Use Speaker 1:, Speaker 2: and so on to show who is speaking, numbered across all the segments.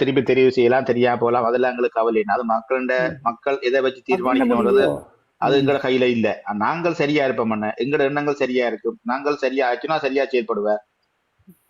Speaker 1: திருப்பி தெரிவு செய்யலாம் தெரியாம போகலாம். அதெல்லாம் எங்களுக்கு கவலை அது மக்களிட மக்கள் எதை வச்சு தீர்மானிக்கணும்ன்றது அது எங்களோட கையில இல்ல. நாங்கள் சரியா இருப்போம் எங்களோட எண்ணங்கள் சரியா இருக்கும். நாங்கள் சரியா ஆச்சுன்னா சரியா செயல்படுவேன்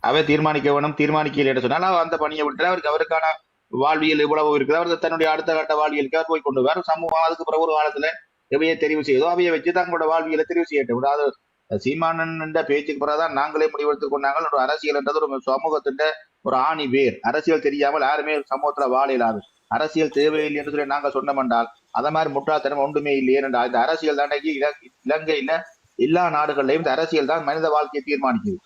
Speaker 1: அவை தீர்மானிக்க வேணும் தீர்மானிக்கல சொன்னால் அவர் அந்த பணியை விட்டு அவருக்கு அவருக்கான வாழ்வியல் இவ்வளவு இருக்குது. அவர் தன்னுடைய அடுத்த கட்ட வாழ்வியலுக்கு அவர் போய் கொண்டு வர. சமூகம் அதுக்கு பிறகு ஒரு காலத்துல எவையை தெரிவு செய்தோ அவையை வச்சு தங்களோட வாழ்வியலை தெரிவு செய்யட்டும் அதாவது சீமானன் என்ற பேச்சுக்கு பிறகுதான் நாங்களே முடிவெடுத்துக் கொண்டாங்க. ஒரு அரசியல் என்றது ஒரு சமூகத்தின் ஒரு ஆணி வேர். அரசியல் தெரியாமல் யாருமே சமூகத்துல வாழ இல்லாது அரசியல் தேவையில்லை என்று சொல்லி நாங்க சொன்னோம்னால் அத மாதிரி முட்டாள்தனம் ஒன்றுமே இல்லையே என்றால் இந்த அரசியல் தாண்டி இலங்கையில எல்லா நாடுகளிலையும் இந்த அரசியல் தான் மனித வாழ்க்கையை தீர்மானிக்குது.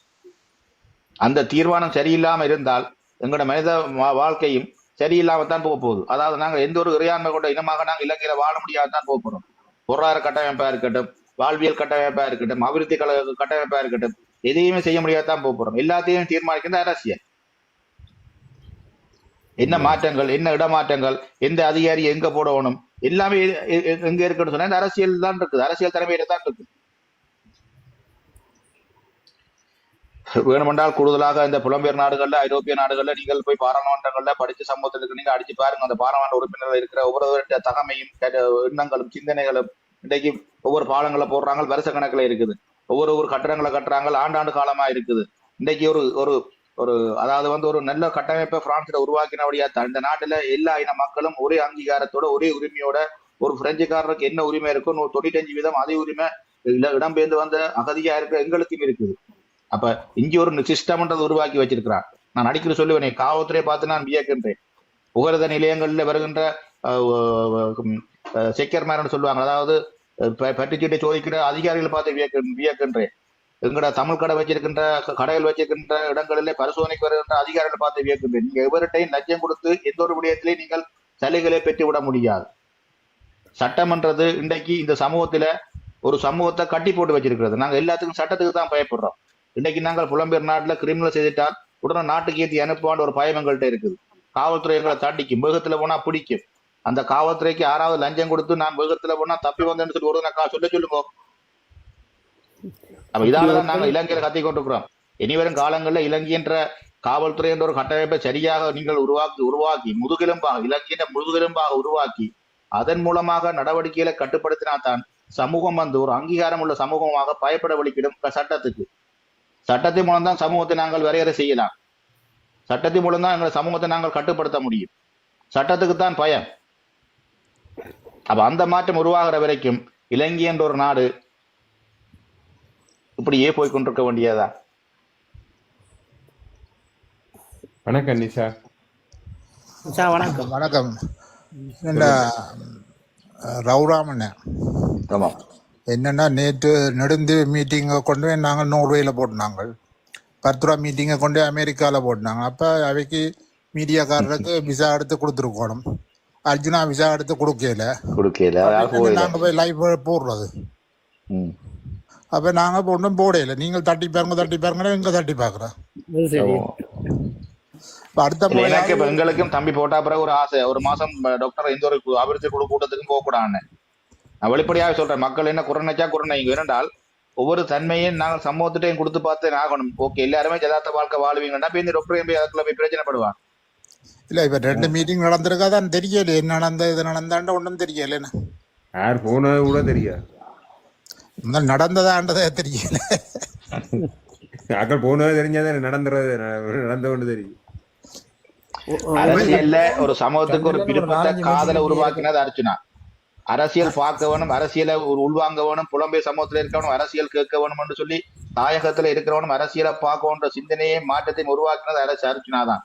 Speaker 1: அந்த தீர்மானம் சரியில்லாம இருந்தால் எங்களோட மனித வா- வாழ்க்கையும் சரியில்லாம தான் போக போகுது. அதாவது நாங்க எந்த ஒரு இறையாண்மை கொண்ட இனமாக நாங்க இலங்கையில வாழ முடியாதுதான் போக போறோம். பொருளாதார கட்டமைப்பா இருக்கட்டும் வாழ்வியல் கட்டமைப்பா இருக்கட்டும் அபிவிருத்தி கல கட்டமைப்பா இருக்கட்டும் எதையுமே செய்ய முடியாதான் போக போறோம். எல்லாத்தையும் தீர்மானிக்கிறது அரசியல். என்ன மாற்றங்கள் என்ன இடமாற்றங்கள் எந்த அதிகாரி எங்க போடணும் எல்லாமே எங்க இருக்குன்னு சொன்னா இந்த அரசியல் தான் இருக்குது. அரசியல் தலைமையில தான் இருக்கு வேணுமென்றால் கூடுதலாக இந்த புலம்பெயர் நாடுகள்ல ஐரோப்பிய நாடுகள்ல நீங்கள் போய் பாராளுமன்றங்கள்ல படிச்ச சமூகத்துக்கு நீங்க அடிச்சு பாருங்க. அந்த பாராளுமன்ற உறுப்பினர்கள் இருக்கிற ஒவ்வொருவருடைய தகமையும் எண்ணங்களும் சிந்தனைகளும் இன்றைக்கு ஒவ்வொரு பாலங்களை போடுறாங்க வருஷ கணக்கில் இருக்குது. ஒவ்வொரு ஒவ்வொரு கட்டடங்களை கட்டுறாங்க ஆண்டாண்டு காலமா இருக்குது. இன்றைக்கு ஒரு ஒரு ஒரு அதாவது வந்து ஒரு நல்ல கட்டமைப்பை பிரான்ஸ்ல உருவாக்கினபடியா தான். இந்த நாட்டுல எல்லா இன மக்களும் ஒரே அங்கீகாரத்தோட ஒரே உரிமையோட ஒரு பிரெஞ்சுக்காரருக்கு என்ன உரிமை இருக்கோ நூறு தொண்ணூத்தஞ்சு வீதம் அதே உரிமை இடம்பெயர்ந்து வந்த அகதியா இருக்க எங்களுக்கும் இருக்குது. அப்ப இங்க ஒரு சிஸ்டம்ன்றது உருவாக்கி வச்சிருக்கிறான். நான் அடிக்கடி சொல்லுவேனே காவல்துறையை பார்த்து நான் வியக்கின்றேன். புகரத நிலையங்கள்ல வருகின்ற செக்கர்மேரன் சொல்லுவாங்க. அதாவது ப- பட்டுச்சீட்டை சோதிக்கிற அதிகாரிகள் பார்த்து வியக்க வியக்கின்றேன். எங்கட தமிழ் கடை வச்சிருக்கின்ற கடைகள் வச்சிருக்கின்ற இடங்களிலே பரிசோதனைக்கு வருகின்ற அதிகாரிகள் பார்த்து வியக்கின்றேன். நீங்க எவர்கிட்டையும் லட்சம் கொடுத்து எந்த ஒரு விடயத்திலையும் நீங்கள் சலுகைகளை பெற்று விட முடியாது. சட்டம்ன்றது இன்றைக்கு இந்த சமூகத்துல ஒரு சமூகத்தை கட்டி போட்டு வச்சிருக்கிறது. நாங்கள் எல்லாத்துக்கும் சட்டத்துக்கு தான் பயப்படுறோம். இன்னைக்கு நாங்கள் புலம்பெயர் நாட்டில் கிரிமினல் செய்துட்டால் உடனே நாட்டுக்கு ஏற்றி அனுப்புவான்னு ஒரு பயம் எங்கள்கிட்ட இருக்குது. காவல்துறை எங்களை தண்டிக்கும். மிருகத்தில் போனால் பிடிக்கும். அந்த காவல்துறைக்கு யாராவது லஞ்சம் கொடுத்து நான் வேகத்துல போனா தப்பி வந்தேன்னு சொல்லி ஒரு சொல்ல சொல்லுங்க. நம்ம இதாலதான் நாங்க இலங்கையில கத்தி கொண்டிருக்கிறோம். இனி வரும் காலங்கள்ல இலங்கை என்ற காவல்துறை என்ற ஒரு கட்டமைப்பை சரியாக நீங்கள் உருவாக்கி உருவாக்கி முதுகெலும்பாக இலங்கையின முதுகெலும்பாக உருவாக்கி அதன் மூலமாக நடவடிக்கைகளை கட்டுப்படுத்தினால்தான் சமூகம் வந்து ஒரு அங்கீகாரம் உள்ள சமூகமாக பயப்பட வலிக்கிடும் சட்டத்துக்கு. சட்டத்தின் மூலம் தான் சமூகத்தை நாங்கள் வரையறை செய்யலாம். சட்டத்தின் மூலம் தான் எங்கள் சமூகத்தை நாங்கள் கட்டுப்படுத்த முடியும். சட்டத்துக்கு தான் பயம் அப்ப அந்த மாற்றம் உருவாகிற வரைக்கும் இலங்கை என்ற ஒரு நாடு இப்படியே போய் கொண்டிருக்க வேண்டியதா?
Speaker 2: வணக்கம் நிஷா.
Speaker 3: சார் வணக்கம்.
Speaker 4: வணக்கம். ரவுராமண்ண. என்னன்னா நேற்று நெடுந்து மீட்டிங்கை கொண்டு போய் நாங்கள் நோர்வேயில் போட்டுனாங்க. பத்து ரூபா மீட்டிங்கை கொண்டு போய் அமெரிக்காவில் போட்டுனாங்க. அப்போ அவைக்கு மீடியாக்காரருக்கு விசா எடுத்து கொடுத்துருக்கணும். அர்ஜுனா விசா எடுத்து கொடுக்கல.
Speaker 1: கொடுக்கல.
Speaker 4: நாங்கள் போய் லைவ் போடுறது. அப்போ நாங்கள் ஒன்றும் போடையில நீங்கள் தட்டி பாருங்க தட்டி பாருங்க இங்கே தட்டி இப்போ அடுத்த
Speaker 1: எனக்கு இப்ப எங்களுக்கும் தம்பி போட்டா பிறகு ஒரு ஆசை. ஒரு மாசம் டாக்டர் எந்த ஒரு அபிவிருத்தி குழு கூட்டத்துக்கும் போக கூடாதுன்னு. நான் வெளிப்படையாக சொல்றேன். மக்கள் என்ன குறைநச்சா குறைநைங்க இரண்டால் ஒவ்வொரு தன்மையும் நாங்கள் சமூகத்திட்டையும் கொடுத்து பார்த்து ஆகணும் ஓகே எல்லாருமே ஜதார்த்த வாழ்க்கை வாழ்வீங்கன்னா இப்ப இந்த டாக்டர் போய் அதுக்குள்ள போய் பிரச்சனைப்படுவான்.
Speaker 4: இல்லை இப்போ ரெண்டு மீட்டிங் நடந்திருக்காதான் தெரியல என்ன நடந்த இது நடந்தாண்ட ஒன்றும் தெரியல
Speaker 2: யார் போனது கூட தெரியாது
Speaker 4: முதல் நடந்ததான்றதே தெரியல
Speaker 2: அக்கள் போனது தெரிஞ்சாதான் நடந்துறது நடந்த கொண்டு தெரியும்
Speaker 1: அரசியல்ல ஒரு சமூகத்துக்கு ஒரு விருப்பத்தை காதல உருவாக்கினது அர்ச்சுனா அரசியல் பார்க்க வேணும் அரசியலை ஒரு உள்வாங்க வேணும் புலம்பெயர் சமூகத்துல இருக்கவனும் அரசியல் கேட்க வேணும்னு சொல்லி தாயகத்துல இருக்கிறவனும் அரசியலை பார்க்கணுன்ற சிந்தனையை மாற்றத்தையும் உருவாக்கினது அரசு அர்ச்சுனா தான்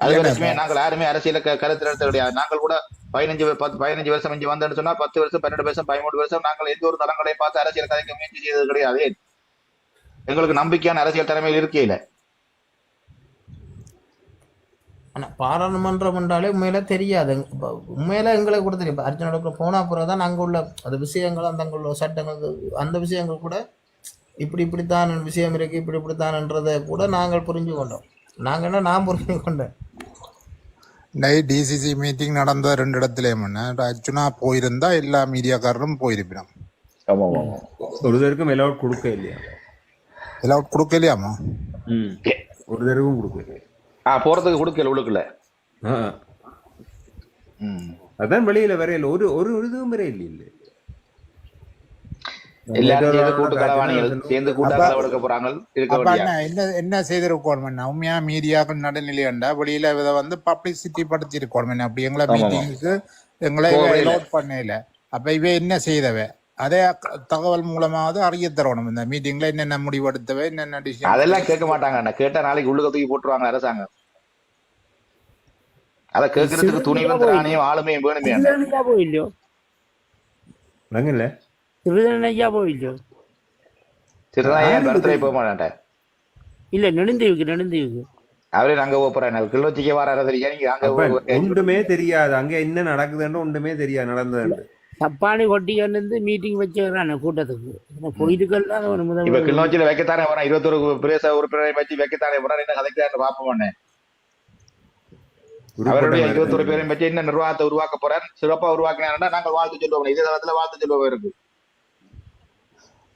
Speaker 1: அது வரைக்குமே நாங்கள் யாருமே அரசியல கருத்து எடுத்த கிடையாது நாங்கள் கூட பதினஞ்சு பத்து பதினஞ்சு வருஷம் இங்க வந்தேன்னு சொன்னா பத்து வருஷம் பன்னெண்டு வருஷம் பதிமூணு வருஷம் நாங்கள் எந்த ஒரு தளங்களையும் பார்த்து அரசியல் கதைக்க முயற்சி செய்தது கிடையாது? எங்களுக்கு நம்பிக்கையான அரசியல் தலைமையில் இருக்கையில.
Speaker 3: ஆனா பாராளுமன்றம் என்றாலே உண்மையில தெரியாது. உண்மையில எங்களுக்கு கூட தெரியும். அர்ஜுனோட போனா பிறகு தான் அங்க உள்ள அந்த விஷயங்கள் அந்த அங்க உள்ள சட்டங்கள் அந்த விஷயங்கள் கூட இப்படி இப்படித்தான் விஷயம் இருக்கு இப்படி இப்படித்தான்ன்றதை கூட நாங்கள் புரிஞ்சு கொண்டோம் நாங்க என்ன நான் புரிஞ்சு கொண்டேன்
Speaker 4: நைட் டிசிசி மீட்டிங் நடந்த ரெண்டு இடத்துலயும் அர்ஜுனா போயிருந்தா எல்லா மீடியாக்காரரும் போயிருப்பினோம்
Speaker 1: ஆமா ஆமா
Speaker 2: ஒருத்தருக்கும் எலவுட் கொடுக்க இல்லையா?
Speaker 4: எல்லாம் கொடுக்கலையாமா
Speaker 2: ம். ஒருத்தருக்கும் கொடுக்க
Speaker 1: ஆ போறதுக்கு கொடுக்கல உள்ளுக்குள்ள
Speaker 2: ஆ.
Speaker 1: ம்.
Speaker 2: அதான் வெளியில வரையில ஒரு ஒரு ஒரு இதுவும் வரையில இல்ல
Speaker 1: எல்லாரும் சேர்ந்து
Speaker 2: நேற்று
Speaker 1: கூட்டு
Speaker 2: ஒரு
Speaker 1: களவாணிகள்
Speaker 2: காட்சி
Speaker 1: சேர்ந்து கூட்டா
Speaker 4: அப்ப-
Speaker 1: களவெடுக்க போறாங்க இருக்க
Speaker 4: அப்ப
Speaker 1: வேண்டிய
Speaker 4: என்ன உண்மையா மீடியாக்கள் நடுநிலையண்டா வெளியில இதை வந்து பப்ளிசிட்டி படுத்தி இருக்கணும் அப்படி எங்களை. மீட்டிங்க்கு எங்களை
Speaker 1: இல்ல.
Speaker 4: பண்ணல. அப்ப இவ என்ன செய்தவ? அதே தகவல் மூலமாவது அறிய தரணும். இந்த மீட்டிங்ல என்னென்ன முடிவெடுத்தவ என்னென்ன டிசிஷன்
Speaker 1: அதெல்லாம் கேட்க மாட்டாங்க. அண்ணா கேட்டா நாளைக்கு உள்ளுக்க தூக்கி போட்டுருவாங்க அரசாங்கம். அத கேட்கறதுக்கு துணிவும் திராணியும் ஆளுமையும் வேணுமே
Speaker 5: போயிല്ലോ
Speaker 2: விளங்கல
Speaker 5: திருதனையா
Speaker 1: திருநாயன் பர்த்டே போக மாட்டேன்
Speaker 5: இல்ல நெடுந்தீவுக்கு நெடுந்தீவுக்கு.
Speaker 1: அவரே நாங்க போறேன் கிளர்ச்சிக்கு வர தெரியா? நீங்க அங்க
Speaker 2: ஒன்றுமே தெரியாது. அங்க என்ன நடக்குதுன்னு ஒன்றுமே தெரியாது. நடந்தது
Speaker 5: சப்பானி கொட்டிக்கான்னு இருந்து மீட்டிங் வச்சுக்கிறான் கூட்டத்துக்கு. போயிட்டுக்கெல்லாம் முதல்
Speaker 1: இப்ப கிளிநொச்சியில வைக்கத்தானே வரேன் இருபத்தொரு பிரதேச உறுப்பினரை வச்சு வைக்கத்தானே வரேன் என்ன கதைக்கிறான்னு பாப்போம் அண்ணே. அவருடைய இருபத்தொரு பேரையும் வச்சு என்ன நிர்வாகத்தை உருவாக்க போறார்? சிறப்பா உருவாக்கினா நாங்கள் வாழ்த்து சொல்லுவோம். இதே தளத்துல வாழ்த்து சொல்லுவோம் இருக்கு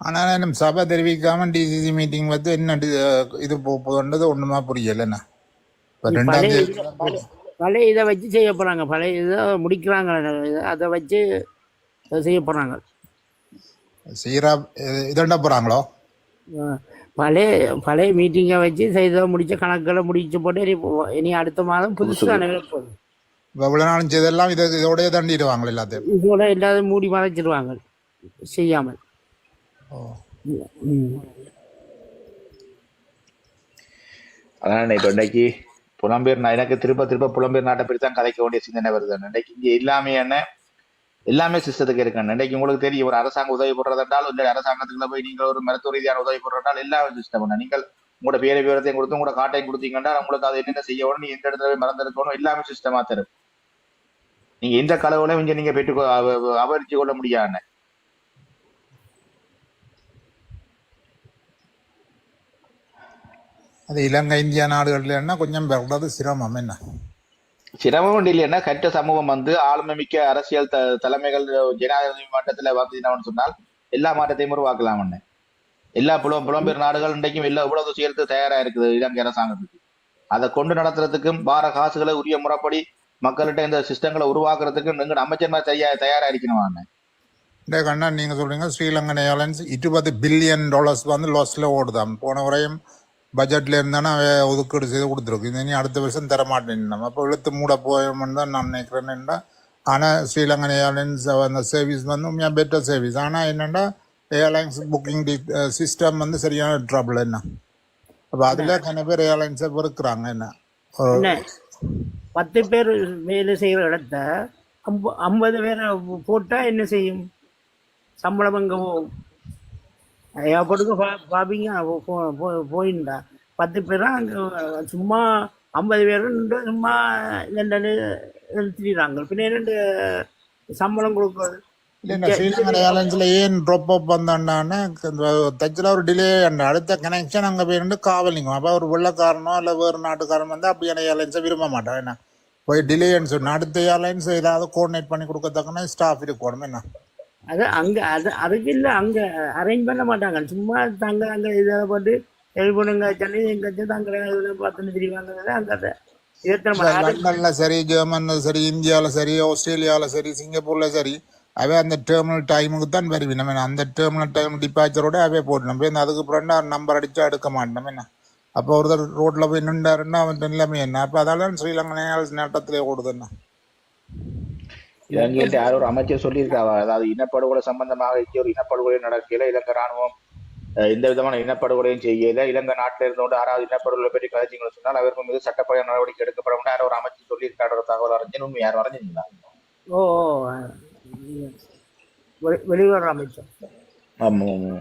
Speaker 4: ஆனா நம்ம சபை தெரிவிக்காம டிசிசி மீட்டிங் வந்து என்ன இது போக போகுதுன்றது ஒண்ணுமா புரியலண்ணா. இப்ப ரெண்டாம்
Speaker 5: பழைய
Speaker 4: தேதி
Speaker 5: இதை- பழைய- பழைய இதை வச்சு செய்ய போறாங்க. பழைய இதை முடிக்கிறாங்க. அதை வச்சு செய்ய போறாங்க.
Speaker 4: சீரா இதண்ட போறாங்களோ?
Speaker 5: பழைய பழைய மீட்டிங்கை வச்சு செய்த முடிச்ச கணக்குகளை முடிச்சு போட்டு இனி இனி அடுத்த மாதம் புதுசாக போகுது.
Speaker 4: இப்ப இவ்வளவு நாளும் செய்தெல்லாம் இதை இதோடய தண்டிடுவாங்க எல்லாத்தையும்.
Speaker 5: இதோட எல்லாத்தையும் மூடி மறைச்சிடுவாங்க செய்யாமல்.
Speaker 1: அதான் இப்ப இன்னைக்கு புலம்பெயர் எனக்கு திரும்ப திரும்ப புலம்பெயர் நாட்டை பற்றி தான் கதைக்க வேண்டிய சிந்தனை வருது. இன்னைக்கு இங்க எல்லாமே என்ன? எல்லாமே சிஸ்டத்துக்கு இருக்கு இன்னைக்கு உங்களுக்கு தெரியும் ஒரு அரசாங்க உதவி போடுறதாலும் இல்லை அரசாங்கத்துக்குள்ள போய் நீங்கள் ஒரு மருத்துவ ரீதியான உதவி போடுறதால் எல்லாமே சிஸ்டம் நீங்கள் உங்களோட பேரை விவரத்தையும் கொடுத்து உங்களோட காட்டையும் கொடுத்தீங்கன்னா உங்களுக்கு அதை என்னென்ன செய்யணும் நீ எந்த இடத்துல போய் மறந்துருக்கணும் எல்லாமே சிஸ்டமா தரும். நீங்க எந்த கலவுலையும் இங்க நீங்க பெற்று அபரிச்சு கொள்ள முடியாது
Speaker 4: அது இலங்கை இந்தியா நாடுகள்ல கொஞ்சம் பெறது சிரமம். என்ன?
Speaker 1: சிரமம் இல்லைன்னா கற்ற சமூகம் வந்து ஆளுமை மிக்க அரசியல் த தலைமைகள் ஜனாதிபதி மட்டத்துல வந்துச்சுன்னு சொன்னால் எல்லா மாற்றத்தையும் உருவாக்கலாம்னு எல்லா புலம் புலம்பெயர் நாடுகள் இன்றைக்கும் எல்லா இவ்வளவு செய்யறது தயாரா இருக்குது இலங்கை அரசாங்கத்துக்கு. அதை கொண்டு நடத்துறதுக்கும் பார காசுகளை உரிய முறைப்படி மக்கள்கிட்ட இந்த சிஸ்டங்களை உருவாக்குறதுக்கும் எங்க அமைச்சர்மார் சரியா தயாரா இருக்கணும்
Speaker 4: இந்த கண்ணா நீங்க சொல்றீங்க ஸ்ரீலங்கன் ஏர்லைன்ஸ் இருபது பில்லியன் டாலர்ஸ் வந்து லாஸ்ல ஓடுதாம். போன வரையும் பட்ஜெட்ல இருந்தானே அவ ஒதுக்கீடு செய்து கொடுத்துருக்கு இது இனி அடுத்த வருஷம் தர மாட்டேன் நம்ம அப்போ இழுத்து மூட போயோம்னு தான் நான் நினைக்கிறேன்டா ஆனால் ஸ்ரீலங்கன் ஏர்லைன்ஸ் அந்த சர்வீஸ் வந்து உண்மையாக பெட்டர் சர்வீஸ் ஆனால் என்னென்னா ஏர்லைன்ஸ் புக்கிங் சிஸ்டம் வந்து சரியான ட்ரபிள் என்ன? அப்போ அதில் கன பேர் ஏர்லைன்ஸை வெறுக்கிறாங்க என்ன?
Speaker 5: பத்து பேர் வேலை செய்கிற இடத்த ஐம்பது பேரை போட்டால் என்ன செய்யும்? சம்பளம் எங்கே போகும் ஏற்படுங்க பா பார்ப்பீங்க போயிருந்தா பத்து பேரா அங்கே சும்மா ஐம்பது பேர் சும்மா ரெண்டு நிறுத்திடுறாங்க. பின்ன ரெண்டு சம்பளம் கொடுக்குறது?
Speaker 4: ஏர்லைன்ஸில் ஏன் ட்ராப் அப் வந்தாண்டான்னா தச்சில் ஒரு டிலே அடுத்த கனெக்ஷன் அங்கே போயிருந்து காவலிங்க அப்போ ஒரு வெள்ளக்காரனோ இல்லை வேறு நாட்டுக்காரன் வந்து அப்படியான ஏர்லைன்ஸை விரும்ப மாட்டான் என்ன? போய் டிலேன்னு அடுத்த ஏர்லைன்ஸ் ஏதாவது கோஆர்டினேட் பண்ணி கொடுக்கறதுக்குன்னா ஸ்டாஃப் இருக்கணும். என்ன?
Speaker 5: அது அங்கே அது அதுக்கு இல்லை அங்கே அரேஞ்ச் பண்ண மாட்டாங்க. சும்மா தங்க அங்கே இதை போட்டு எழுபணுங்க சென்னை எங்கே தங்க இதில் பார்த்துன்னு தெரிவாங்க அங்கே
Speaker 4: லண்டன்ல சரி ஜெர்மன்ல சரி இந்தியாவில் சரி ஆஸ்திரேலியாவில் சரி சிங்கப்பூரில் சரி அவே அந்த டெர்மினல் டைமுக்கு தான் வருவி. நம்ம அந்த டெர்மினல் டைம் டிபாச்சரோட அவே போட்டணும் போய் அதுக்கு அப்புறம் நம்பர் அடிச்சா எடுக்க மாட்டோம். என்ன அப்போ ஒருத்தர் ரோட்ல போய் நின்றாருன்னா அவன் நிலைமை என்ன? அப்போ அதால ஸ்ரீலங்கன் ஏர்லைன்ஸ் நேட்டத்திலே ஓடுதுன்னா
Speaker 1: இலங்கையில் யாரோ ஒரு அமைச்சர் சொல்லியிருக்காவா? அதாவது இனப்படுகொலை சம்பந்தமாக இங்கே ஒரு இனப்படுகொலை நடக்கல இலங்கை ராணுவம் எந்த விதமான இனப்படுகொலையும் செய்யல. இலங்கை நாட்டில் இருந்தோண்டு ஆறாவது இனப்படுகொலை பற்றி கதைச்சிங்கன்னு சொன்னால் அவருக்கு மீது சட்டப்படி நடவடிக்கை எடுக்கப்படும் யாரோ ஒரு அமைச்சர் சொல்லியிருக்காரு. தகவல் அறிஞர் உண்மை யாரும் அறிஞ்சிங்களா
Speaker 5: ஓ ஓ, வெளி- வெளியுறவு அமைச்சர்.
Speaker 1: ஆமா ஆமா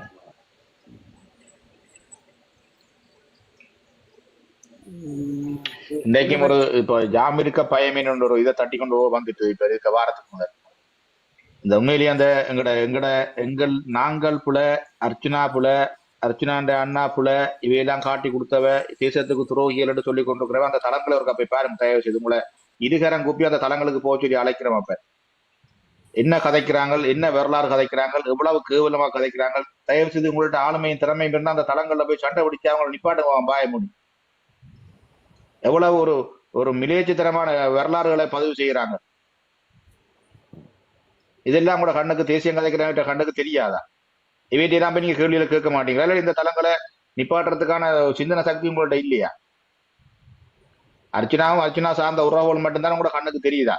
Speaker 1: இன்றைக்கும் ஒரு இப்போ ஜாமிருக்க பயமேன்னு ஒரு இதை தட்டி கொண்டு வந்துட்டு இப்ப இருக்க வாரத்துக்கு முதல் இந்த உண்மையிலேயே அந்த எங்கட எங்கட எங்கள் நாங்கள் புல அர்ச்சுனா புல அர்ச்சுனாண்ட அண்ணா புல இவையெல்லாம் காட்டி கொடுத்தவ தேசத்துக்கு துரோகிகள் சொல்லி கொண்டிருக்கிறவ அந்த தளங்களை ஒரு போய் பாருங்க தயவு செய்து உங்களை. இருகரம் கூப்பி அந்த தளங்களுக்கு போக சொல்லி அழைக்கிறோம் அப்ப. என்ன கதைக்கிறாங்க என்ன வரலாறு கதைக்கிறாங்க எவ்வளவு கேவலமா கதைக்கிறாங்க தயவு செய்து உங்கள்ட்ட ஆளுமையும் திறமையும் இருந்தா அந்த தளங்கள்ல போய் சண்டை பிடிச்சு அவங்களை நிப்பாட்டுங்க பாய முடியும் எவ்வளவு ஒரு ஒரு மிலேச்சத்தனமான வரலாறுகளை பதிவு செய்யறாங்க இதெல்லாம் கூட கண்ணுக்கு தேசியம் கதைக்கிற கண்ணுக்கு தெரியாதா? இவையெல்லாம் போய் நீங்க கேள்வியில கேட்க மாட்டீங்களா? இல்ல இந்த தளங்களை நிப்பாட்டுறதுக்கான சிந்தனை சக்தி உங்கள்ட்ட இல்லையா? அர்ச்சனாவும் அர்ச்சனா சார்ந்த உறவுகள் மட்டும்தான் கூட கண்ணுக்கு தெரியுதா?